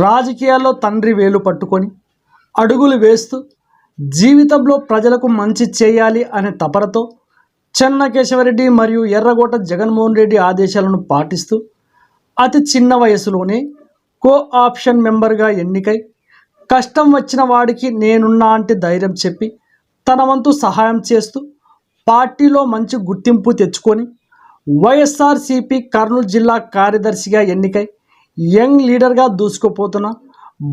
రాజకీయాల్లో తండ్రి వేలు పట్టుకొని అడుగులు వేస్తూ జీవితంలో ప్రజలకు మంచి చేయాలి అనే తపనతో చెన్నకేశవరెడ్డి మరియు ఎర్రగోట జగన్మోహన్ రెడ్డి ఆదేశాలను పాటిస్తూ అతి చిన్న వయసులోనే కో ఆప్షన్ మెంబర్గా ఎన్నికై కష్టం వచ్చిన వాడికి నేనున్నా అంటే ధైర్యం చెప్పి తన వంతు సహాయం చేస్తూ పార్టీలో మంచి గుర్తింపు తెచ్చుకొని వైఎస్ఆర్సిపి కర్నూలు జిల్లా కార్యదర్శిగా ఎన్నికై యంగ్ లీడర్గా దూసుకుపోతున్న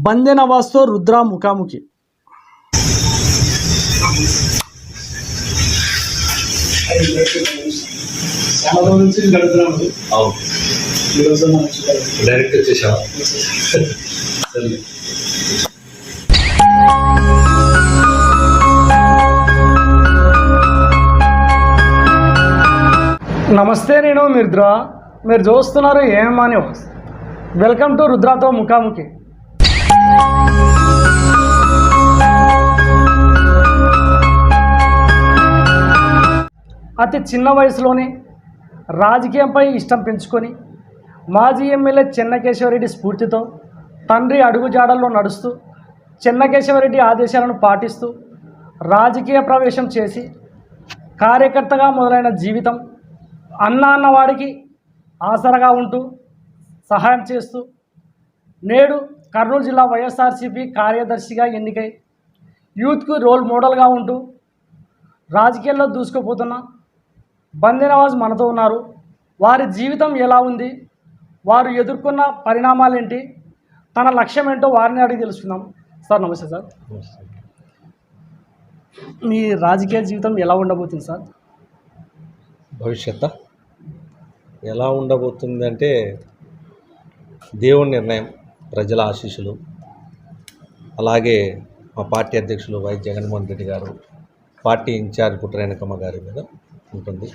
బందె నవాజ్తో రుద్ర ముఖాముఖి. డైరెక్ట్ నమస్తే నేను మిర్ద్రా. మీరు చూస్తున్నారు ఏమని వస్తుంది వెల్కమ్ టు రుద్రాతో ముఖాముఖి. అతి చిన్న వయసులోనే రాజకీయంపై ఇష్టం పెంచుకొని మాజీ ఎమ్మెల్యే చెన్నకేశవరెడ్డి స్ఫూర్తితో తండ్రి అడుగుజాడల్లో నడుస్తూ చెన్నకేశవరెడ్డి ఆదేశాలను పాటిస్తూ రాజకీయ ప్రవేశం చేసి కార్యకర్తగా మొదలైన జీవితం అన్న అన్నవాడికి ఆసరగా ఉంటూ సహాయం చేస్తూ నేడు కర్నూలు జిల్లా వైఎస్ఆర్సీపీ కార్యదర్శిగా ఎన్నికై యూత్కు రోల్ మోడల్గా ఉంటూ రాజకీయాల్లో దూసుకుపోతున్న బందీ నవాజ్ మనతో ఉన్నారు. వారి జీవితం ఎలా ఉంది? వారు ఎదుర్కొన్న పరిణామాలేంటి? తన లక్ష్యం ఏంటో వారిని అడిగి తెలుసుకుందాం. సార్ నమస్తే సార్. మీ రాజకీయ జీవితం ఎలా ఉండబోతుంది సార్? భవిష్యత్ ఎలా ఉండబోతుందంటే దేవుని నిర్ణయం ప్రజల ఆశీస్సులు. అలాగే మా పార్టీ అధ్యక్షులు వై జగన్మోహన్ రెడ్డి గారు పార్టీ ఇన్ఛార్జ్ పుట్టరేణకమ్మ గారి మీద ఉంటుంది.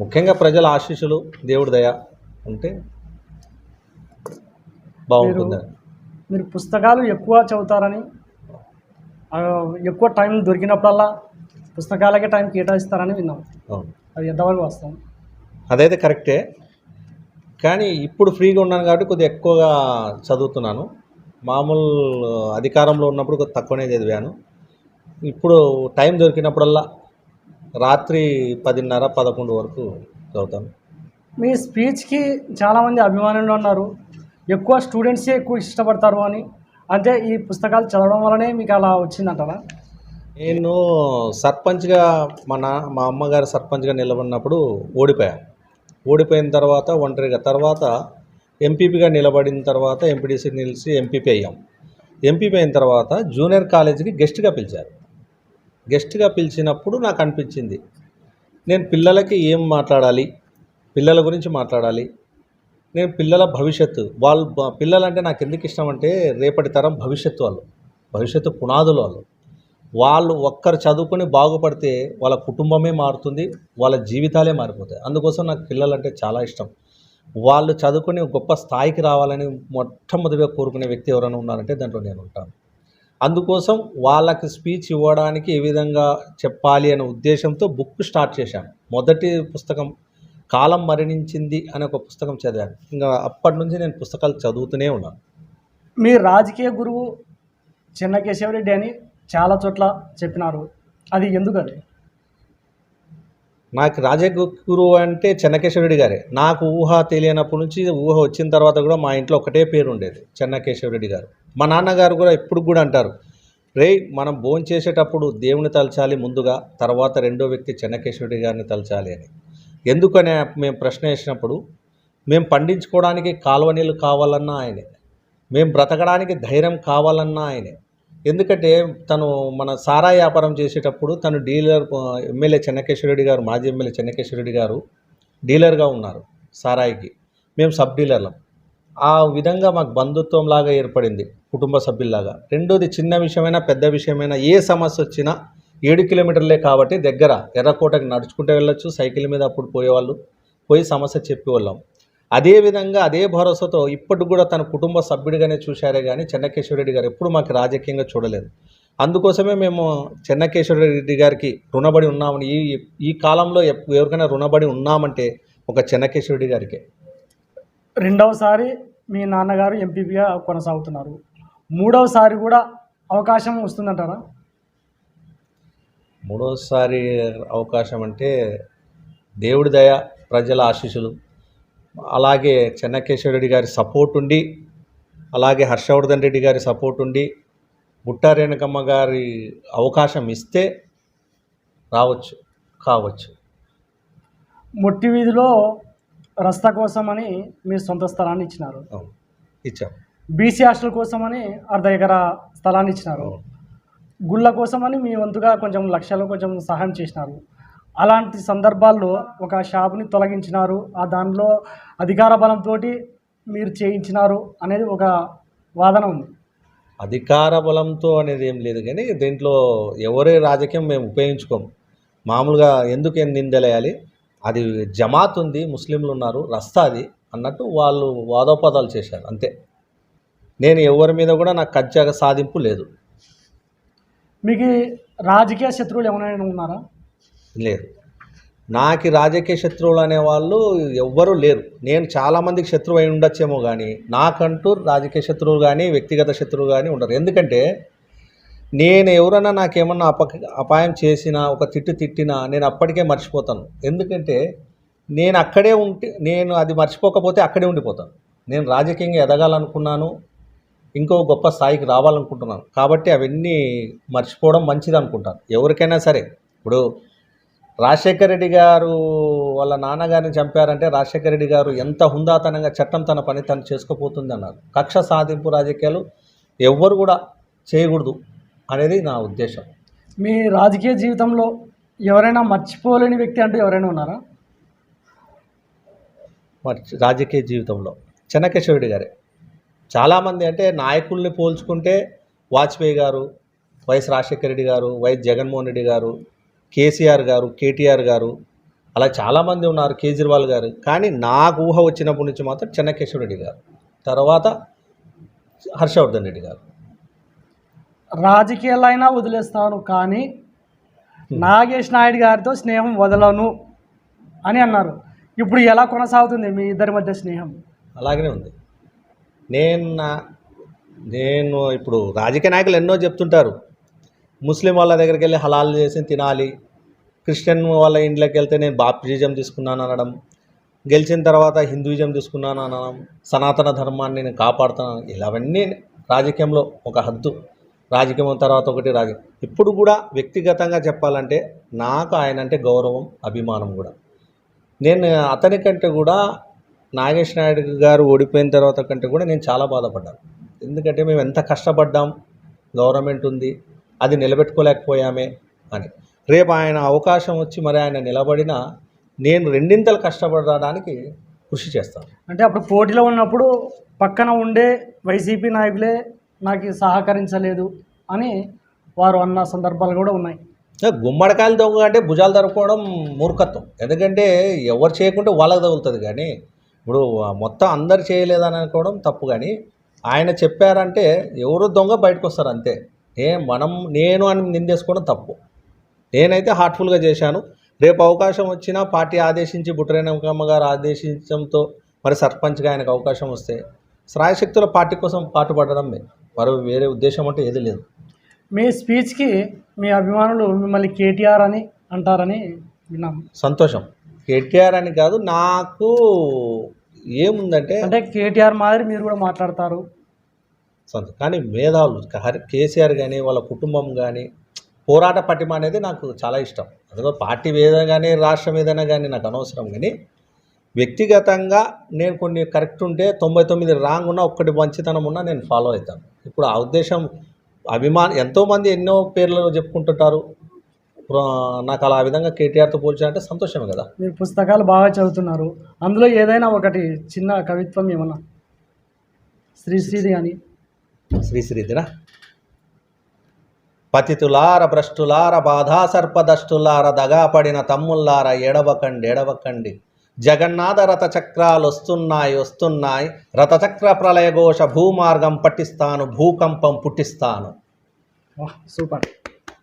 ముఖ్యంగా ప్రజల ఆశీస్సులు దేవుడి దయ ఉంటే బాగుంటుంది. మీరు పుస్తకాలు ఎక్కువ చదువుతారని ఎక్కువ టైం దొరికినప్పుడల్లా పుస్తకాలకే టైం కేటాయిస్తారని విన్నాం. అవును. అది ఎంతవరకు వస్తాం అదైతే కరెక్టే. కానీ ఇప్పుడు ఫ్రీగా ఉన్నాను కాబట్టి కొద్దిగా ఎక్కువగా చదువుతున్నాను. మామూలు అధికారంలో ఉన్నప్పుడు కొద్దిగా తక్కువనే చదివాను. ఇప్పుడు టైం దొరికినప్పుడల్లా రాత్రి పదిన్నర పదకొండు వరకు చదువుతాను. మీ స్పీచ్కి చాలామంది అభిమానులు ఉన్నారు. ఎక్కువ స్టూడెంట్సే ఎక్కువ ఇష్టపడతారు అని. అంటే ఈ పుస్తకాలు చదవడం వల్లనే మీకు అలా వచ్చిందంటారా? నేను సర్పంచ్గా మా నా మా అమ్మగారు సర్పంచ్గా నిలబడినప్పుడు ఓడిపోయాను ఓడిపోయిన తర్వాత ఒంటరిగా. తర్వాత ఎంపీపీగా నిలబడిన తర్వాత ఎంపీడీసీ నిలిచి ఎంపీపీ అయ్యాం. ఎంపీపీ అయిన తర్వాత జూనియర్ కాలేజీకి గెస్ట్గా పిలిచారు. గెస్ట్గా పిలిచినప్పుడు నాకు అనిపించింది నేను పిల్లలకి ఏం మాట్లాడాలి? పిల్లల గురించి మాట్లాడాలి. నేను పిల్లల భవిష్యత్తు వాళ్ళు పిల్లలంటే నాకు ఎందుకు ఇష్టం అంటే రేపటి తరం భవిష్యత్తు వాళ్ళు. భవిష్యత్తు పునాదులు వాళ్ళు. వాళ్ళు ఒక్కరు చదువుకొని బాగుపడితే వాళ్ళ కుటుంబమే మారుతుంది వాళ్ళ జీవితాలే మారిపోతాయి. అందుకోసం నాకు పిల్లలంటే చాలా ఇష్టం. వాళ్ళు చదువుకొని గొప్ప స్థాయికి రావాలని మొట్టమొదటిగా కోరుకునే వ్యక్తి ఎవరైనా ఉన్నారంటే దాంట్లో నేను ఉంటాను. అందుకోసం వాళ్ళకి స్పీచ్ ఇవ్వడానికి ఏ విధంగా చెప్పాలి అనే ఉద్దేశంతో బుక్ స్టార్ట్ చేశాను. మొదటి పుస్తకం కాలం మరణించింది అనే ఒక పుస్తకం చదివాను. ఇంకా అప్పటి నుంచి నేను పుస్తకాలు చదువుతూనే ఉన్నాను. మీ రాజకీయ గురువు చెన్నకేశవరెడ్డి అని చాలా చోట్ల చెప్పినారు. అది ఎందుకది? నాకు రాజగురు అంటే చెన్నకేశ్వరుడి గారే. నాకు ఊహ తెలియనప్పటి నుంచి ఊహ వచ్చిన తర్వాత కూడా మా ఇంట్లో ఒకటే పేరు ఉండేది చెన్నకేశ్వరుడి గారు. మా నాన్నగారు కూడా ఇప్పుడు కూడా అంటారు రే మనం భోజనం చేసేటప్పుడు దేవుని తలచాలి ముందుగా తర్వాత రెండో వ్యక్తి చెన్నకేశ్వరుడి గారిని తలచాలి అని. ఎందుకనే మేము ప్రశ్న వేసినప్పుడు మేము పండించుకోవడానికి కాలువ నీళ్ళు కావాలన్నా ఆయనే మేము బ్రతకడానికి ధైర్యం కావాలన్నా ఆయనే ఎందుకంటే తను మన సారా వ్యాపారం చేసేటప్పుడు తను డీలర్ ఎమ్మెల్యే చెన్నకేశ్వరరెడ్డి గారు మాజీ ఎమ్మెల్యే చెన్నకేశ్వరరెడ్డి గారు డీలర్గా ఉన్నారు సారాయికి. మేము సబ్ డీలర్లం. ఆ విధంగా మాకు బంధుత్వం లాగా ఏర్పడింది కుటుంబ సభ్యుల్లాగా. రెండోది చిన్న విషయమైనా పెద్ద విషయమైనా ఏ సమస్య వచ్చినా ఏడు కిలోమీటర్లే కాబట్టి దగ్గర ఎర్రకోటకి నడుచుకుంటూ వెళ్ళొచ్చు సైకిల్ మీద అప్పుడు పోయేవాళ్ళు పోయి సమస్య చెప్పేవాళ్ళం. అదే విధంగా అదే భరోసాతో ఇప్పటికి కూడా తన కుటుంబ సభ్యుడిగానే చూశారే కానీ చెన్నకేశ్వరరెడ్డి గారు ఎప్పుడు మాకు రాజకీయంగా చూడలేదు. అందుకోసమే మేము చెన్నకేశ్వరరెడ్డి గారికి రుణపడి ఉన్నామని ఈ ఈ కాలంలో ఎవరికైనా రుణపడి ఉన్నామంటే ఒక చెన్నకేశ్వరరెడ్డి గారికే. రెండవసారి మీ నాన్నగారు ఎంపీపీగా కొనసాగుతున్నారు. మూడవసారి కూడా అవకాశం వస్తుందంటారా? మూడోసారి అవకాశం అంటే దేవుడి దయ ప్రజల ఆశీస్సులు అలాగే చెన్నకేశ్వర రెడ్డి గారి సపోర్ట్ ఉండి అలాగే హర్షవర్ధన్ రెడ్డి గారి సపోర్ట్ ఉండి బుట్టా రేణుకమ్మ గారి అవకాశం ఇస్తే రావచ్చు కావచ్చు. మొట్టి వీధిలో రస్తా కోసమని మీ సొంత స్థలాన్ని ఇచ్చినారు. ఇచ్చాం. బీసీ హాస్టల్ కోసమని అర్ధ ఎకరా స్థలాన్ని ఇచ్చినారు. గుళ్ళ కోసమని మీ వంతుగా కొంచెం లక్షలు కొంచెం సహాయం చేసినారు. అలాంటి సందర్భాల్లో ఒక షాపుని తొలగించినారు. ఆ దానిలో అధికార బలంతో మీరు చేయించినారు అనేది ఒక వాదన ఉంది. అధికార బలంతో అనేది ఏం లేదు కానీ దీంట్లో ఎవరే రాజకీయం మేము ఉపయోగించుకోము. మామూలుగా ఎందుకు ఏం నిందలేయాలి? అది జమాత్ ఉంది ముస్లింలు ఉన్నారు రస్తా అది అన్నట్టు వాళ్ళు వాదోపదాలు చేశారు అంతే. నేను ఎవరి మీద కూడా నాకు కజ్జాగా సాధింపు లేదు. మీకు రాజకీయ శత్రువులు ఏమైనా ఉన్నారా? లేదు నాకు రాజకీయ శత్రువులు అనేవాళ్ళు ఎవ్వరూ లేరు. నేను చాలామందికి శత్రువు అయి ఉండొచ్చేమో కానీ నాకంటూ రాజకీయ శత్రువులు కానీ వ్యక్తిగత శత్రువులు కానీ ఉండరు. ఎందుకంటే నేను ఎవరైనా నాకేమన్నా అప అపాయం చేసినా ఒక తిట్టు తిట్టినా నేను అప్పటికే మర్చిపోతాను. ఎందుకంటే నేను అక్కడే ఉంటే నేను అది మర్చిపోకపోతే అక్కడే ఉండిపోతాను. నేను రాజకీయంగా ఎదగాలనుకున్నాను ఇంకో గొప్ప స్థాయికి రావాలనుకుంటున్నాను. కాబట్టి అవన్నీ మర్చిపోవడం మంచిది అనుకుంటాను ఎవరికైనా సరే. ఇప్పుడు రాజశేఖర రెడ్డి గారు వాళ్ళ నాన్నగారిని చంపారంటే రాజశేఖర రెడ్డి గారు ఎంత హుందాతనంగా చట్టం తన పని తను చేసుకోపోతుంది అన్నారు కక్ష సాధింపు రాజకీయాలు ఎవ్వరు కూడా చేయకూడదు అనేది నా ఉద్దేశం. మీ రాజకీయ జీవితంలో ఎవరైనా మర్చిపోలేని వ్యక్తి అంటూ ఎవరైనా ఉన్నారా? మరి రాజకీయ జీవితంలో. చెన్నకేశ్వరుడి గారే. చాలామంది అంటే నాయకుల్ని పోల్చుకుంటే వాజ్పేయి గారు వైఎస్ రాజశేఖర రెడ్డి గారు వైఎస్ జగన్మోహన్ రెడ్డి గారు కేసీఆర్ గారు కేటీఆర్ గారు అలా చాలామంది ఉన్నారు కేజ్రీవాల్ గారు. కానీ నాకు ఊహ వచ్చినప్పటి నుంచి మాత్రం చెన్నకేశ్వర రెడ్డి గారు. తర్వాత హర్షవర్ధన్ రెడ్డి గారు. రాజకీయాలు అయినా వదిలేస్తాను కానీ నాగేష్ నాయుడు గారితో స్నేహం వదలను అని అన్నారు. ఇప్పుడు ఎలా కొనసాగుతుంది మీ ఇద్దరి మధ్య స్నేహం? అలాగనే ఉంది. నేను నేను ఇప్పుడు రాజకీయ నాయకులు ఎన్నో చెప్తుంటారు. ముస్లిం వాళ్ళ దగ్గరికి వెళ్ళి హలాల్ చేసి తినాలి. క్రిస్టియన్ వాళ్ళ ఇంట్లోకి వెళ్తే నేను బాప్టిజం తీసుకున్నాను అనడం. గెలిచిన తర్వాత హిందూయిజం తీసుకున్నాను అనడం. సనాతన ధర్మాన్ని నేను కాపాడుతున్నాను. ఇలావన్నీ రాజకీయంలో ఒక హద్దు. రాజకీయం తర్వాత ఒకటి రాజకీయం ఇప్పుడు కూడా వ్యక్తిగతంగా చెప్పాలంటే నాకు ఆయన అంటే గౌరవం అభిమానం కూడా. నేను అతని కంటే కూడా నాగేష్ నాయుడు గారు ఓడిపోయిన తర్వాత కంటే కూడా నేను చాలా బాధపడ్డాను. ఎందుకంటే మేము ఎంత కష్టపడ్డాం గవర్నమెంట్ ఉంది అది నిలబెట్టుకోలేకపోయామే అని. రేపు ఆయన అవకాశం వచ్చి మరి ఆయన నిలబడినా నేను రెండింతలు కష్టపడడానికి కృషి చేస్తాను. అంటే అప్పుడు పోటీలో ఉన్నప్పుడు పక్కన ఉండే వైసీపీ నాయకులే నాకు సహకరించలేదు అని వారు అన్న సందర్భాలు కూడా ఉన్నాయి. గుమ్మడికాయలు దొంగ అంటే భుజాలు దొరకడం మూర్ఖత్వం. ఎందుకంటే ఎవరు చేయకుంటే వాళ్ళకి తగులుతుంది కానీ ఇప్పుడు మొత్తం అందరు చేయలేదని అనుకోవడం తప్పు కానీ ఆయన చెప్పారంటే ఎవరు దొంగ బయటకు వస్తారు అంతే. నే మనం నేను అని నిందేసుకోవడం తప్పు. నేనైతే హార్ట్ఫుల్గా చేశాను. రేపు అవకాశం వచ్చినా పార్టీ ఆదేశించి బుట్రేనమ్మకమ్మ గారు ఆదేశించడంతో మరి సర్పంచ్గా ఆయనకు అవకాశం వస్తే శ్రాయశక్తుల పార్టీ కోసం పాటుపడడం మరో వేరే ఉద్దేశం అంటే ఏది లేదు. మీ స్పీచ్కి మీ అభిమానులు మిమ్మల్ని కేటీఆర్ అని అంటారని విన్నాం. సంతోషం. కేటీఆర్ అని కాదు నాకు ఏముందంటే అంటే కేటీఆర్ మాదిరి మీరు కూడా మాట్లాడతారు. సొంత. కానీ మేధావులు హరి- కేసీఆర్ కానీ వాళ్ళ కుటుంబం కానీ పోరాట పటిమ అనేది నాకు చాలా ఇష్టం. అదిగో పార్టీ ఏదైనా కానీ రాష్ట్రం ఏదైనా కానీ నాకు అనవసరం. కానీ వ్యక్తిగతంగా నేను కొన్ని కరెక్ట్ ఉంటే తొంభై తొమ్మిది రాంగ్ ఉన్నా ఒక్కటి మంచితనం ఉన్నా నేను ఫాలో అవుతాను. ఇప్పుడు ఆ ఉద్దేశం అభిమాన్ ఎంతోమంది ఎన్నో పేర్లు చెప్పుకుంటుంటారు. నాకు అలా ఆ విధంగా కేటీఆర్తో పోల్చాలంటే సంతోషమే కదా. మీరు పుస్తకాలు బాగా చదువుతున్నారు. అందులో ఏదైనా ఒకటి చిన్న కవిత్వం ఏమన్నా? శ్రీశ్రీది అని శ్రీశ్రీదిరా పతితులార భ్రష్టులార బాధా సర్పదష్టులార దగాపడిన తమ్ముల్లార ఎడవకండి ఎడవకండి. జగన్నాథ రథ చక్రాలు వస్తున్నాయి వస్తున్నాయి. రథచక్ర ప్రళయఘోష భూమార్గం పట్టిస్తాను భూకంపం పుట్టిస్తాను. సూపర్.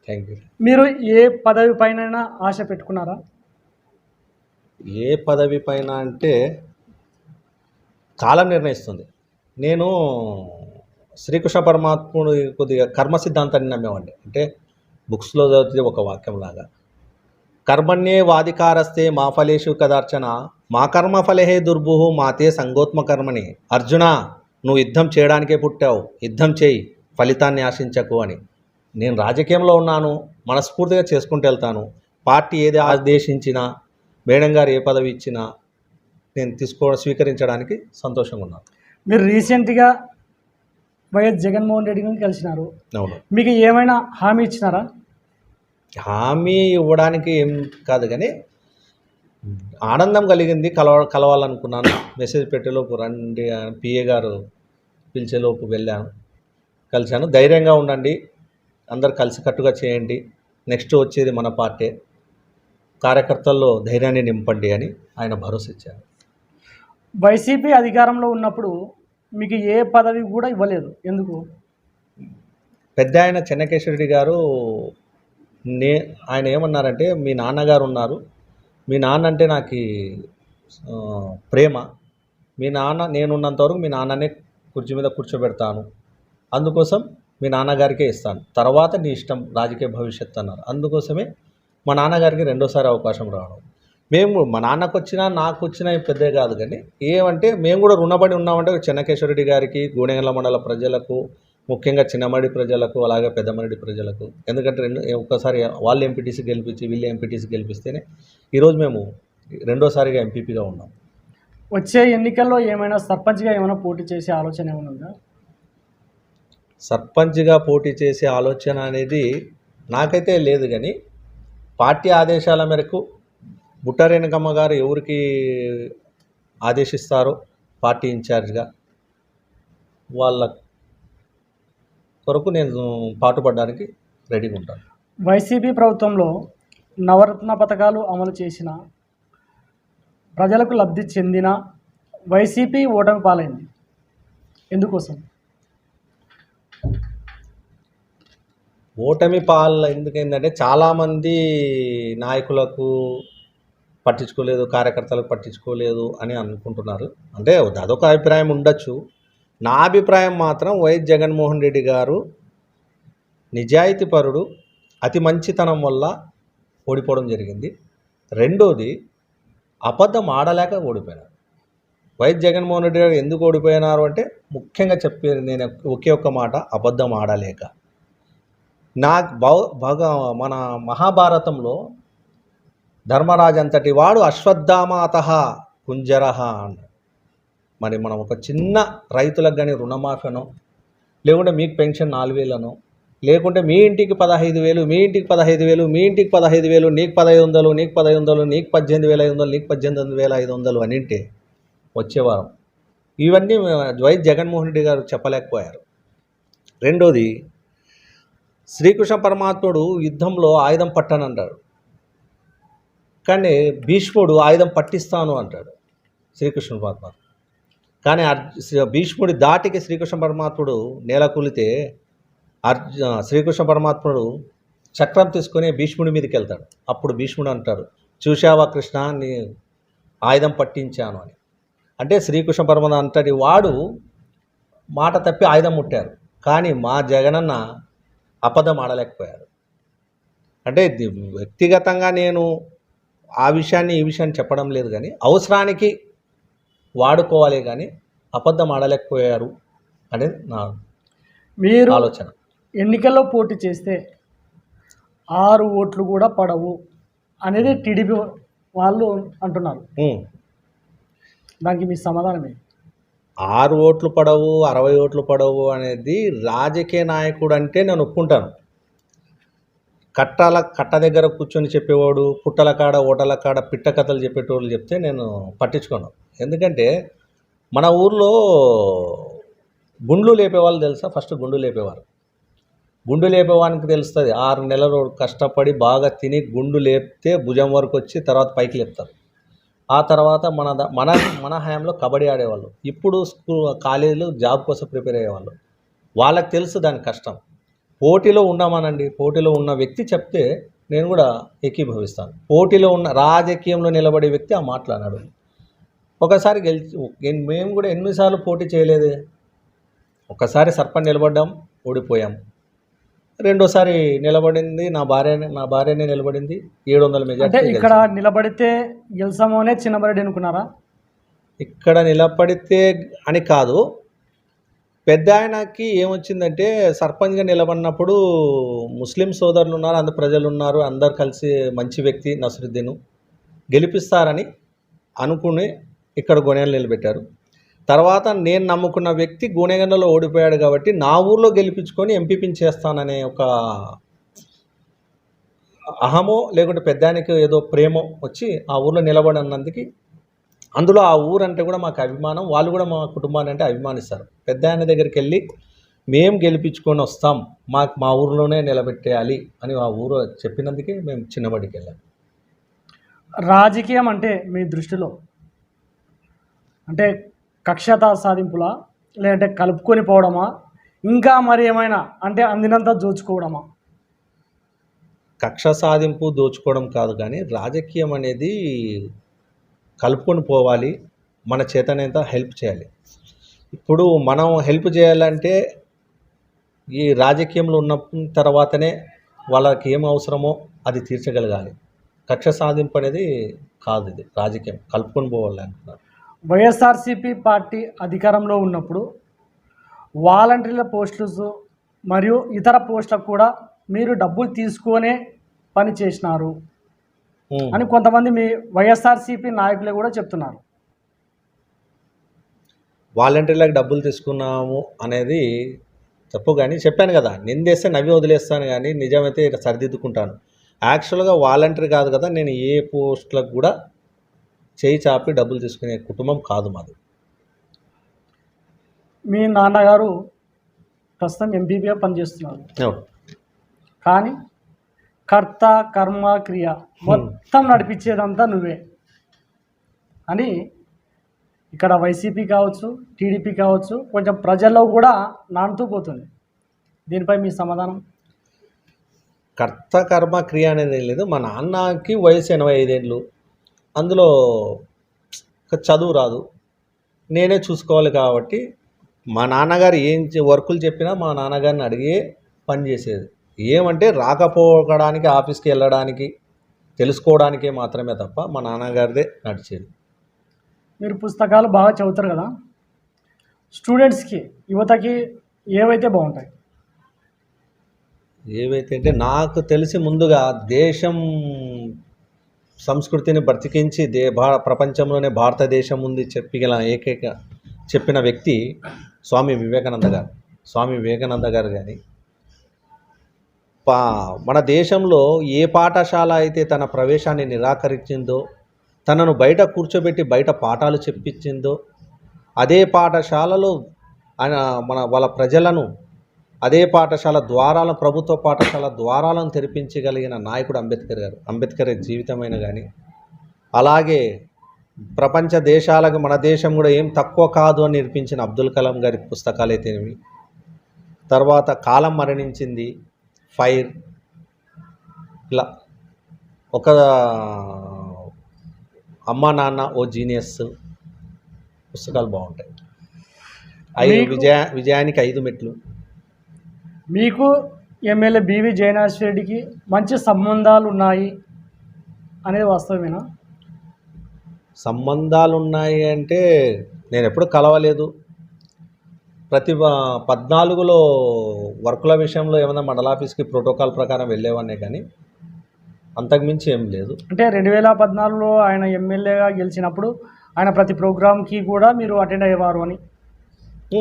థ్యాంక్ యూ మీరు ఏ పదవి పైన ఆశ పెట్టుకున్నారా? ఏ పదవి పైన అంటే కాలం నిర్ణయిస్తుంది. నేను శ్రీకృష్ణ పరమాత్ముడు కొద్దిగా కర్మ సిద్ధాంతాన్ని నమ్మేవాడిని. అంటే బుక్స్లో చదివితే ఒక వాక్యం లాగా కర్మణ్యే వాధికారస్తే మా ఫలేషు కదార్చన మా కర్మ ఫలహే దుర్భుహు మాతే సంగోత్మ కర్మని అర్జున నువ్వు యుద్ధం చేయడానికే పుట్టావు యుద్ధం చేయి ఫలితాన్ని ఆశించకు అని. నేను రాజకీయంలో ఉన్నాను మనస్ఫూర్తిగా చేసుకుంటూ వెళ్తాను. పార్టీ ఏది ఆదేశించినా మేడం గారు ఏ పదవి ఇచ్చినా నేను తీసుకో స్వీకరించడానికి సంతోషంగా ఉన్నాను. మీరు రీసెంట్గా వైఎస్ జగన్మోహన్ రెడ్డి గారిని కలిసినారు. అవును. మీకు ఏమైనా హామీ ఇచ్చినారా? హామీ ఇవ్వడానికి ఏం కాదు కానీ ఆనందం కలిగింది కలవ కలవాలనుకున్నాను. మెసేజ్ పెట్టేలోపు రండి అని పిఏ గారు పిలిచేలోపు వెళ్ళాను. కలిశాను. ధైర్యంగా ఉండండి. అందరు కలిసికట్టుగా చేయండి. నెక్స్ట్ వచ్చేది మన పార్టీ. కార్యకర్తల్లో ధైర్యాన్ని నింపండి అని ఆయన భరోసా ఇచ్చారు. వైసీపీ అధికారంలో ఉన్నప్పుడు మీకు ఏ పదవి కూడా ఇవ్వలేదు. ఎందుకు? పెద్ద ఆయన చెన్నకేశ్వరరెడ్డి గారు నే ఆయన ఏమన్నారంటే మీ నాన్నగారు ఉన్నారు. మీ నాన్న అంటే నాకు ప్రేమ. మీ నాన్న నేనున్నంత వరకు మీ నాన్ననే కుర్చీ మీద కూర్చోబెడతాను. అందుకోసం మీ నాన్నగారికే ఇస్తాను. తర్వాత నీ ఇష్టం రాజకీయ భవిష్యత్తు అన్నారు. అందుకోసమే మా నాన్నగారికి రెండోసారి అవకాశం రావడం. మేము మా నాన్నకు వచ్చినా నాకు వచ్చినా పెద్ద కాదు కానీ ఏమంటే మేము కూడా రుణపడి ఉన్నామంటే చెన్నకేశ్వరరెడ్డి గారికి గూడెంగల మండల ప్రజలకు ముఖ్యంగా చిన్నమడి ప్రజలకు అలాగే పెద్దమడి ప్రజలకు ఎందుకంటే రెండు ఒక్కసారి వాళ్ళు ఎంపీటీసీ గెలిపించి వీళ్ళు ఎంపీటీసీ గెలిపిస్తేనే ఈరోజు మేము రెండోసారిగా ఎంపీపీగా ఉన్నాం. వచ్చే ఎన్నికల్లో ఏమైనా సర్పంచ్గా ఏమైనా పోటీ చేసే ఆలోచన ఏమైనా ఉందా? సర్పంచ్గా పోటీ చేసే ఆలోచన అనేది నాకైతే లేదు కానీ పార్టీ ఆదేశాల మేరకు బుట్టారేణకమ్మ గారు ఎవరికి ఆదేశిస్తారో పార్టీ ఇన్ఛార్జ్గా వాళ్ళ కొరకు నేను పాటుపడడానికి రెడీగా ఉంటాను. వైసీపీ ప్రభుత్వంలో నవరత్న పథకాలు అమలు చేసిన ప్రజలకు లబ్ధి చెందిన వైసీపీ ఓటమి పాలైంది. ఎందుకోసం? ఓటమి పాల ఎందుకైందంటే చాలామంది నాయకులకు పట్టించుకోలేదు కార్యకర్తలకు పట్టించుకోలేదు అని అనుకుంటున్నారు. అంటే అదొక అభిప్రాయం ఉండొచ్చు. నా అభిప్రాయం మాత్రం వైఎస్ జగన్మోహన్ రెడ్డి గారు నిజాయితీపరుడు అతి మంచితనం వల్ల ఓడిపోవడం జరిగింది. రెండోది అబద్ధం ఆడలేక ఓడిపోయినారు. వైఎస్ జగన్మోహన్ రెడ్డి గారు ఎందుకు ఓడిపోయినారు అంటే ముఖ్యంగా చెప్పేది నేను ఒకే ఒక్క మాట అబద్ధం ఆడలేక. నా భగ మన మహాభారతంలో ధర్మరాజు అంతటి వాడు అశ్వత్థామాత కుంజరహ అన్నాడు మరి మనం ఒక చిన్న రైతులకు కానీ రుణమాఫీనో లేకుంటే మీకు పెన్షన్ నాలుగు వేలనో లేకుంటే మీ ఇంటికి పదహైదు వేలు మీ ఇంటికి పదహైదు వేలు మీ ఇంటికి పదహైదు వేలు నీకు పదహైదు వందలు నీకు పదహైదు వందలు నీకు పద్దెనిమిది వేల ఐదు వందలు నీకు పద్దెనిమిది వేల ఐదు వందలు అని అంటే వచ్చేవారం ఇవన్నీ వైఎస్ జగన్మోహన్ రెడ్డి గారు చెప్పలేకపోయారు. రెండోది శ్రీకృష్ణ పరమాత్ముడు యుద్ధంలో ఆయుధం పట్టనంటాడు. కానీ భీష్ముడు ఆయుధం పట్టిస్తాను అంటాడు శ్రీకృష్ణ పరమాత్మ. కానీ అర్జు శ్రీ- భీష్ముడి దాటికి శ్రీకృష్ణ పరమాత్ముడు నేల కూలితే అర్జు శ్రీకృష్ణ పరమాత్ముడు చక్రం తీసుకొని భీష్ముడి మీదకి వెళ్తాడు. అప్పుడు భీష్ముడు అంటాడు చూశావా కృష్ణ నీ ఆయుధం పట్టించాను అని. అంటే శ్రీకృష్ణ పరమాత్మ అంతటి వాడు మాట తప్పి ఆయుధం ముట్టారు కానీ మా జగనన్న అపదం ఆడలేకపోయారు. అంటే వ్యక్తిగతంగా నేను ఆ విషయాన్ని ఈ విషయాన్ని చెప్పడం లేదు కానీ అవసరానికి వాడుకోవాలి కానీ అబద్ధం ఆడలేకపోయారు అనేది నా మీరు ఆలోచన. ఎన్నికల్లో పోటీ చేస్తే ఆరు ఓట్లు కూడా పడవు అనేది టీడీపీ వాళ్ళు అంటున్నారు. దానికి మీ సమాధానం ఏంటి? ఆరు ఓట్లు పడవు అరవై ఓట్లు పడవు అనేది రాజకీయ నాయకుడు అంటే నేను ఒప్పుకుంటాను. కట్టాల కట్ట దగ్గర కూర్చొని చెప్పేవాడు పుట్టల కాడ ఓటల కాడ పిట్ట కథలు చెప్పేటోళ్ళు చెప్తే నేను పట్టించుకోను. ఎందుకంటే మన ఊర్లో గుండ్లు లేపేవాళ్ళు తెలుసా? ఫస్ట్ గుండు లేపేవారు. గుండు లేపేవానికి తెలుస్తుంది. ఆరు నెలలు కష్టపడి బాగా తిని గుండు లేపితే భుజం వరకు వచ్చి తర్వాత పైకి లేపుతారు. ఆ తర్వాత మన ద- మన మన హయాంలో కబడ్డీ ఆడేవాళ్ళు. ఇప్పుడు స్కూల్ కాలేజీలో జాబ్ కోసం ప్రిపేర్ అయ్యేవాళ్ళు. వాళ్ళకి తెలుసు దాని కష్టం. పోటీలో ఉన్నామనండి. పోటీలో ఉన్న వ్యక్తి చెప్తే నేను కూడా ఏకీభవిస్తాను. పోటీలో ఉన్న రాజకీయంలో నిలబడే వ్యక్తి ఆ మాట్లాడాడు. ఒకసారి గెలిచి మేము కూడా ఎన్నిసార్లు పోటీ చేయలేదే. ఒకసారి సర్పంచ్ నిలబడ్డాం ఓడిపోయాం. రెండోసారి నిలబడింది నా భార్య నా భార్యనే నిలబడింది. ఏడు వందల మెజార్టీ ఇక్కడ నిలబడితే గెలిసాము అనే చిన్నబరెడ్డి అనుకున్నారా? ఇక్కడ నిలబడితే అని కాదు పెద్ద ఆయనకి ఏమొచ్చిందంటే సర్పంచ్గా నిలబడినప్పుడు ముస్లిం సోదరులు ఉన్నారు అందరు ప్రజలు ఉన్నారు అందరు కలిసి మంచి వ్యక్తి నసరుద్దీను గెలిపిస్తారని అనుకుని ఇక్కడ గోనెలు నిలబెట్టారు. తర్వాత నేను నమ్ముకున్న వ్యక్తి గోనెగండలో ఓడిపోయాడు కాబట్టి నా ఊర్లో గెలిపించుకొని ఎంపీపీని చేస్తాననే ఒక అహమో లేకుంటే పెద్దానికి ఏదో ప్రేమో వచ్చి ఆ ఊర్లో నిలబడినందుకు అందులో ఆ ఊరు అంటే కూడా మాకు అభిమానం. వాళ్ళు కూడా మా కుటుంబాన్ని అంటే అభిమానిస్తారు. పెద్ద ఆయన దగ్గరికి వెళ్ళి మేము గెలిపించుకొని వస్తాం. మాకు మా ఊర్లోనే నిలబెట్టేయాలి అని ఆ ఊరు చెప్పినందుకే మేము చిన్నబడికి వెళ్ళాం రాజకీయం అంటే మీ దృష్టిలో? అంటే కక్షత సాధింపులా? లేదంటే కలుపుకొని పోవడమా? ఇంకా మరి ఏమైనా? అంటే అందినంత దోచుకోవడమా? కక్ష సాధింపు దోచుకోవడం కాదు కానీ రాజకీయం అనేది కలుపుకొని పోవాలి. మన చేతనంత హెల్ప్ చేయాలి. ఇప్పుడు మనం హెల్ప్ చేయాలంటే ఈ రాజకీయంలో ఉన్న తర్వాతనే వాళ్ళకి ఏం అవసరమో అది తీర్చగలగాలి. కక్ష సాధింపు అనేది కాదు ఇది రాజకీయం. కలుపుకొని పోవాలి అంటున్నారు. వైఎస్ఆర్సీపీ పార్టీ అధికారంలో ఉన్నప్పుడు వాలంటీర్ల పోస్టులు మరియు ఇతర పోస్టులకు కూడా మీరు డబ్బులు తీసుకొనే పని చేసినారు. అని కొంతమంది మీ వైఎస్ఆర్సీపీ నాయకులే కూడా చెప్తున్నారు. వాలంటీర్లకు డబ్బులు తీసుకున్నాము అనేది తప్పు కానీ చెప్పాను కదా నిందేస్తే నవ్వి వదిలేస్తాను కానీ నిజమైతే సరిదిద్దుకుంటాను. యాక్చువల్గా వాలంటీర్ కాదు కదా నేను ఏ పోస్టులకు కూడా చేయి చాపి డబ్బులు తీసుకునే కుటుంబం కాదు మాది. మీ నాన్నగారు ప్రస్తుతం ఎంపీపీగా పనిచేస్తున్నారు. కానీ కర్త కర్మ క్రియ. మొత్తం నడిపించేదంతా నువ్వే. అని ఇక్కడ వైసీపీ కావచ్చు టీడీపీ కావచ్చు కొంచెం ప్రజల్లో కూడా నానుతూ పోతుంది. దీనిపై మీ సమాధానం? కర్త కర్మ క్రియ అనేది లేదు. మా నాన్నకి వయసు ఎనభై ఐదేళ్ళు. అందులో చదువు రాదు. నేనే చూసుకోవాలి కాబట్టి మా నాన్నగారు ఏం వర్కులు చెప్పినా మా నాన్నగారిని అడిగే పని చేసేది. ఏమంటే రాకపోవడానికి ఆఫీస్కి వెళ్ళడానికి తెలుసుకోవడానికే మాత్రమే తప్ప మా నాన్నగారిదే నడిచేది. మీరు పుస్తకాలు బాగా చదువుతారు కదా? స్టూడెంట్స్కి యువతకి ఏవైతే బాగుంటాయి? ఏవైతే అంటే నాకు తెలిసి ముందుగా దేశం సంస్కృతిని బ్రతికించి దే భా ప్రపంచంలోనే భారతదేశం ఉంది చెప్పగల ఏకైక చెప్పిన వ్యక్తి స్వామి వివేకానంద గారు. స్వామి వివేకానంద గారు కానీ పా మన దేశంలో ఏ పాఠశాల అయితే తన ప్రవేశాన్ని నిరాకరించిందో తనను బయట కూర్చోబెట్టి బయట పాఠాలు చెప్పించిందో అదే పాఠశాలలో ఆయన మన వాళ్ళ ప్రజలను అదే పాఠశాల ద్వారాలను ప్రభుత్వ పాఠశాల ద్వారాలను తెరిపించగలిగిన నాయకుడు అంబేద్కర్ గారు. అంబేద్కర్ జీవితమైన కానీ అలాగే ప్రపంచ దేశాలకు మన దేశం కూడా ఏం తక్కువ కాదు అని నిరూపించిన అబ్దుల్ కలాం గారి పుస్తకాలు అయితేనేవి తర్వాత కాలం మరణించింది. ఫైర్ ఇలా ఒక అమ్మ నాన్న ఓ జీనియస్ పుస్తకాలు బాగుంటాయి. ఐదు విజయ విజయానికి ఐదు మెట్లు. మీకు ఎమ్మెల్యే బీవీ జయనాథ్ రెడ్డికి మంచి సంబంధాలు ఉన్నాయి అనేది వాస్తవమేనా? సంబంధాలు ఉన్నాయి అంటే నేను ఎప్పుడు కలవలేదు. ప్రతి పద్నాలుగులో వర్కుల విషయంలో ఏమైనా మండల ఆఫీస్కి ప్రోటోకాల్ ప్రకారం వెళ్ళేవాడినే కానీ అంతకుమించి ఏం లేదు. అంటే రెండు వేల పద్నాలుగులో ఆయన ఎమ్మెల్యేగా గెలిచినప్పుడు ఆయన ప్రతి ప్రోగ్రామ్కి కూడా మీరు అటెండ్ అయ్యేవారు అని.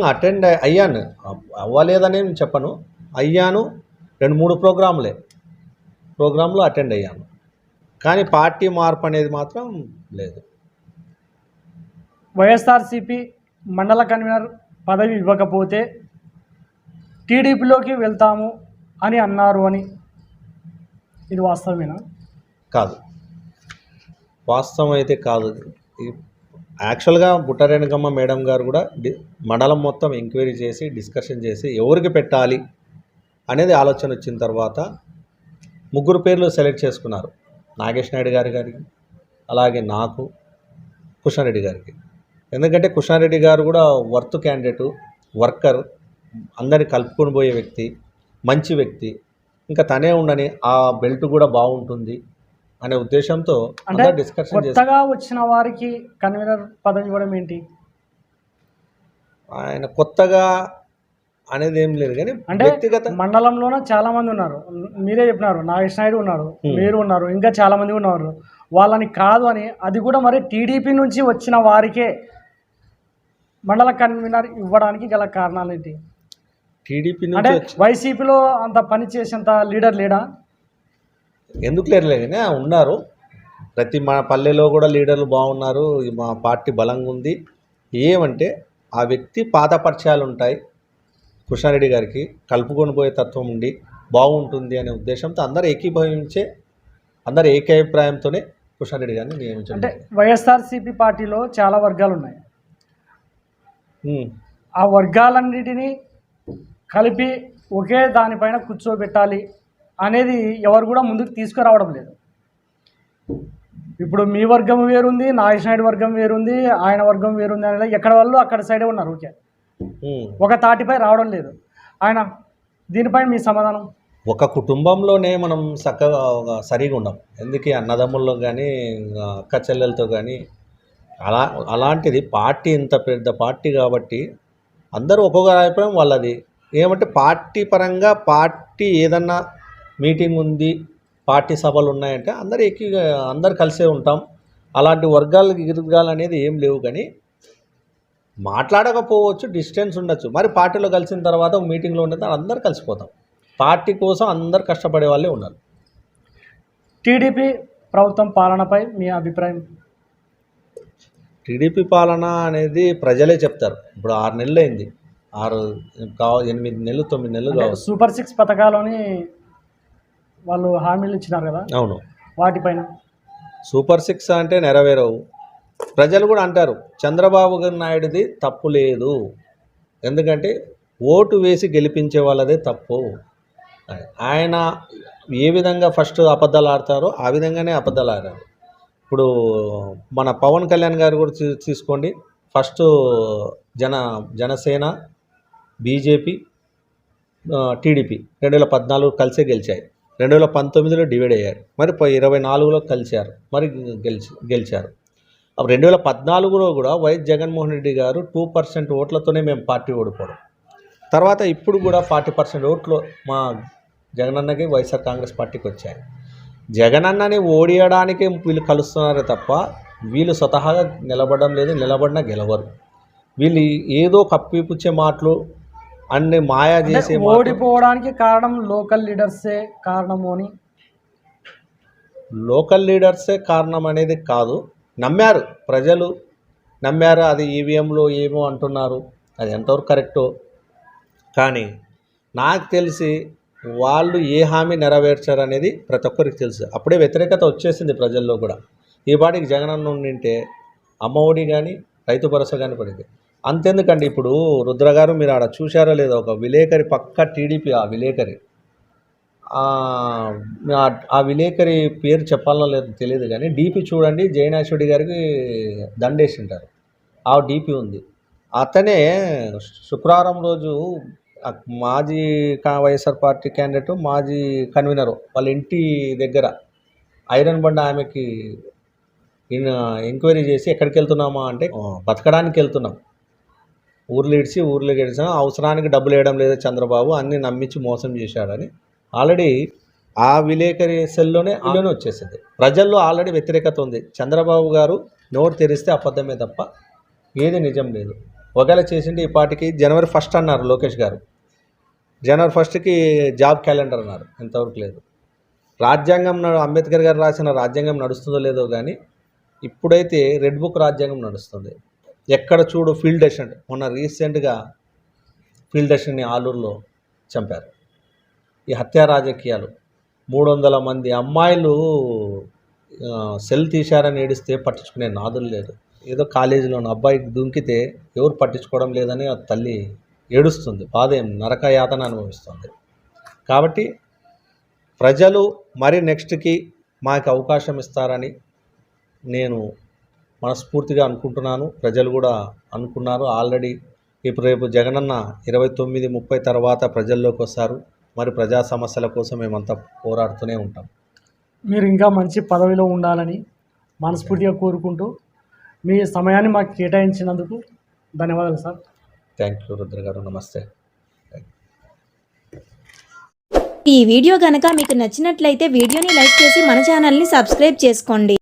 అటెండ్ అయ్యాను. అవ్- అవ్వలేదని నేను చెప్పను. అయ్యాను. రెండు మూడు ప్రోగ్రాంలే ప్రోగ్రాంలో అటెండ్ అయ్యాను. కానీ పార్టీ మార్పు అనేది మాత్రం లేదు. వైఎస్ఆర్సీపీ మండల కన్వీనర్ పదవి ఇవ్వకపోతే టీడీపీలోకి వెళ్తాము అని అన్నారు అని. ఇది వాస్తవమేనా? కాదు. వాస్తవం అయితే కాదు. ఈ- యాక్చువల్గా బుట్టారేణుగమ్మ మేడం గారు కూడా డి మండలం మొత్తం ఎంక్వైరీ చేసి డిస్కషన్ చేసి ఎవరికి పెట్టాలి అనేది ఆలోచన వచ్చిన తర్వాత ముగ్గురు పేర్లు సెలెక్ట్ చేసుకున్నారు. నాగేష్ నాయుడు గారి గారికి అలాగే నాకు కుషారెడ్డి గారికి. ఎందుకంటే కుషారెడ్డి గారు కూడా వర్త్ క్యాండిడేటు వర్కర్ అందరిని కలుపుకొని పోయే వ్యక్తి మంచి వ్యక్తి. ఇంకా తనే ఉండని ఆ బెల్ట్ కూడా బాగుంటుంది అనే ఉద్దేశంతో డిస్కషన్ కొత్తగా వచ్చిన వారికి కన్వీనర్ పదవి ఇవ్వడం ఏంటి? ఆయన కొత్తగా అనేది ఏం లేదు కానీ అంటే వ్యక్తిగత మండలంలోనే చాలా మంది ఉన్నారు. మీరే చెప్పినారు నాగేష్ నాయుడు ఉన్నారు. మీరు ఉన్నారు ఇంకా చాలా మంది ఉన్నారు. వాళ్ళని కాదు అని అది కూడా మరి టీడీపీ నుంచి వచ్చిన వారికే మండల కన్వీనర్ ఇవ్వడానికి గల కారణాలు ఏంటి? టీడీపీ అంటే వైసీపీలో అంత పని చేసేంత లీడర్ లేడా? ఎందుకు లేరులే కానీ ఆ, ఉన్నారు. ప్రతి మన పల్లెలో కూడా లీడర్లు బాగున్నారు. మా పార్టీ బలంగా ఉంది. ఏమంటే ఆ వ్యక్తి పాత పరిచయాలు ఉంటాయి. కృష్ణారెడ్డి గారికి కలుపుకొని పోయే తత్వం ఉండి బాగుంటుంది అనే ఉద్దేశంతో అందరు ఏకీభవించే అందరు ఏకాభిప్రాయంతోనే కృష్ణారెడ్డి గారిని నియమించండి అంటే వైఎస్ఆర్సీపీ పార్టీలో చాలా వర్గాలు ఉన్నాయి. ఆ వర్గాలన్నిటినీ కలిపి ఒకే దానిపైన కూర్చోబెట్టాలి అనేది ఎవరు కూడా ముందుకు తీసుకురావడం లేదు. ఇప్పుడు మీ వర్గం వేరుంది నాగేష్ నాయుడు వర్గం వేరుంది ఆయన వర్గం వేరుంది అనేది ఎక్కడ వాళ్ళు అక్కడ సైడే ఉన్నారు ఓకే. ఒక తాటిపై రావడం లేదు. ఆయన దీనిపైన మీ సమాధానం? ఒక కుటుంబంలోనే మనం చక్కగా సరిగా ఉన్నాం ఎందుకు అన్నదమ్ముల్లో కానీ అక్క చెల్లెలతో కానీ అలా అలాంటిది పార్టీ ఇంత పెద్ద పార్టీ కాబట్టి అందరూ ఒక్కొక్క అభిప్రాయం వాళ్ళది. ఏమంటే పార్టీ పరంగా పార్టీ ఏదన్నా మీటింగ్ ఉంది పార్టీ సభలు ఉన్నాయంటే అందరు ఎక్కి అందరు కలిసే ఉంటాం. అలాంటి వర్గాలు గిరిగాలు అనేది ఏం లేవు కానీ మాట్లాడకపోవచ్చు డిస్టెన్స్ ఉండొచ్చు. మరి పార్టీలో కలిసిన తర్వాత ఒక మీటింగ్లో ఉండే అందరు కలిసిపోతాం. పార్టీ కోసం అందరు కష్టపడే వాళ్ళే ఉన్నారు. టీడీపీ ప్రభుత్వం పాలనపై మీ అభిప్రాయం? టీడీపీ పాలన అనేది ప్రజలే చెప్తారు. ఇప్పుడు ఆరు నెలలు అయింది ఆరు కావ ఎనిమిది నెలలు తొమ్మిది నెలలు కావచ్చు. సూపర్ సిక్స్ పథకాలని వాళ్ళు హామీలు ఇచ్చినారు కదా? అవును. వాటిపైన? సూపర్ సిక్స్ అంటే నెరవేరవు. ప్రజలు కూడా అంటారు చంద్రబాబు నాయుడుది తప్పు లేదు. ఎందుకంటే ఓటు వేసి గెలిపించే వాళ్ళదే తప్పు. ఆయన ఏ విధంగా ఫస్ట్ అబద్ధాలు ఆడతారో ఆ విధంగానే అబద్ధాలు ఆడారు. ఇప్పుడు మన పవన్ కళ్యాణ్ గారు కూడా తీసుకోండి ఫస్ట్ జన జనసేన బీజేపీ టీడీపీ రెండు వేల పద్నాలుగు కలిసే గెలిచాయి. రెండు వేల పంతొమ్మిదిలో డివైడ్ అయ్యారు. మరి ఇరవై నాలుగులో కలిశారు. మరి గెలిచి గెలిచారు. అప్పుడు రెండు వేల పద్నాలుగులో కూడా వైఎస్ జగన్మోహన్ రెడ్డి గారు టూ పర్సెంట్ ఓట్లతోనే మేము పార్టీ ఓడిపోవడం. తర్వాత ఇప్పుడు కూడా ఫార్టీ పర్సెంట్ ఓట్లు మా జగనన్నకి వైఎస్ఆర్ కాంగ్రెస్ పార్టీకి వచ్చాయి. జగనన్నని ఓడియడానికి వీళ్ళు కలుస్తున్నారే తప్ప వీళ్ళు స్వతహాగా నిలబడడం లేదు నిలబడినా గెలవరు. వీళ్ళు ఏదో కప్పిపుచ్చే మాటలు అన్ని మాయా చేసే ఓడిపోవడానికి కారణం లోకల్ లీడర్సే కారణము అని? లోకల్ లీడర్సే కారణం అనేది కాదు. నమ్మారు ప్రజలు నమ్మారు అది ఈవీఎంలో ఏమో అంటున్నారు అది ఎంతవరకు కరెక్టో. కానీ నాకు తెలిసి వాళ్ళు ఏ హామీ నెరవేర్చారు అనేది ప్రతి ఒక్కరికి తెలుసు. అప్పుడే వ్యతిరేకత వచ్చేసింది ప్రజల్లో కూడా. ఈ పాటికి జగనన్న ఉండింటే అమ్మ ఒడి కానీ రైతు భరోసా కానీ పడింది. అంతెందుకండి ఇప్పుడు రుద్రగారు మీరు ఆడ చూశారో లేదో ఒక విలేకరి పక్క టీడీపీ ఆ విలేకరి. ఆ, విలేకరి పేరు చెప్పాలో లేదో తెలియదు కానీ డీపీ చూడండి జయనాశ్వడి గారికి దండేసి ఉంటారు ఆ డీపీ ఉంది. అతనే శుక్రవారం రోజు మాజీ వైఎస్ఆర్ పార్టీ క్యాండిడేట్ మాజీ కన్వీనర్ వాళ్ళ ఇంటి దగ్గర ఐరన్ బండ ఆమెకి ఎంక్వైరీ చేసి ఎక్కడికి వెళ్తున్నామా అంటే "ఆ, బతకడానికి వెళ్తున్నాం. ఊర్లు ఇడిచి ఊర్లు గడిచిన అవసరానికి డబ్బులు వేయడం లేదు చంద్రబాబు అన్ని నమ్మించి మోసం చేశాడని ఆల్రెడీ ఆ విలేకరి సెల్లోనే ఆలోనే వచ్చేసింది. ప్రజల్లో ఆల్రెడీ వ్యతిరేకత ఉంది. చంద్రబాబు గారు నోరు తెరిస్తే అబద్ధమే తప్ప ఏది నిజం లేదు. ఒకవేళ చేసింటే ఈ పాటికి జనవరి ఫస్ట్ అన్నారు లోకేష్ గారు. జనవరి ఫస్ట్కి జాబ్ క్యాలెండర్ అన్నారు. ఇంతవరకు లేదు. రాజ్యాంగం న- అంబేద్కర్ గారు రాసిన రాజ్యాంగం నడుస్తుందో లేదో కానీ ఇప్పుడైతే రెడ్ బుక్ రాజ్యాంగం నడుస్తుంది. ఎక్కడ చూడు ఫీల్డ్ డెషన్ మొన్న రీసెంట్గా ఫీల్డ్ డెషన్ని ఆలూరులో చంపారు. ఈ హత్యా రాజకీయాలు. మూడు వందల మంది అమ్మాయిలు సెల్ తీశారని ఏడిస్తే పట్టించుకునే నాదులు లేదు. ఏదో కాలేజీలో అబ్బాయికి దుంకితే ఎవరు పట్టించుకోవడం లేదని ఆ తల్లి ఏడుస్తుంది. బాధ నరకయాతన అనుభవిస్తుంది. కాబట్టి ప్రజలు మరి నెక్స్ట్కి మాకు అవకాశం ఇస్తారని నేను మనస్ఫూర్తిగా అనుకుంటున్నాను. ప్రజలు కూడా అనుకున్నారు. ఆల్రెడీ ఇప్పుడు రేపు జగనన్న ఇరవై తొమ్మిది ముప్పై తర్వాత ప్రజల్లోకి వస్తారు. మరి ప్రజా సమస్యల కోసం మేమంతా పోరాడుతూనే ఉంటాం. మీరు ఇంకా మంచి పదవిలో ఉండాలని మనస్ఫూర్తిగా కోరుకుంటూ మీ సమయాన్ని మాకు కేటాయించినందుకు ధన్యవాదాలు సార్. థ్యాంక్ యూ రుద్ర గారు. నమస్తే. ఈ వీడియో కనుక మీకు నచ్చినట్లయితే వీడియోని లైక్ చేసి మన ఛానల్ని సబ్స్క్రైబ్ చేసుకోండి.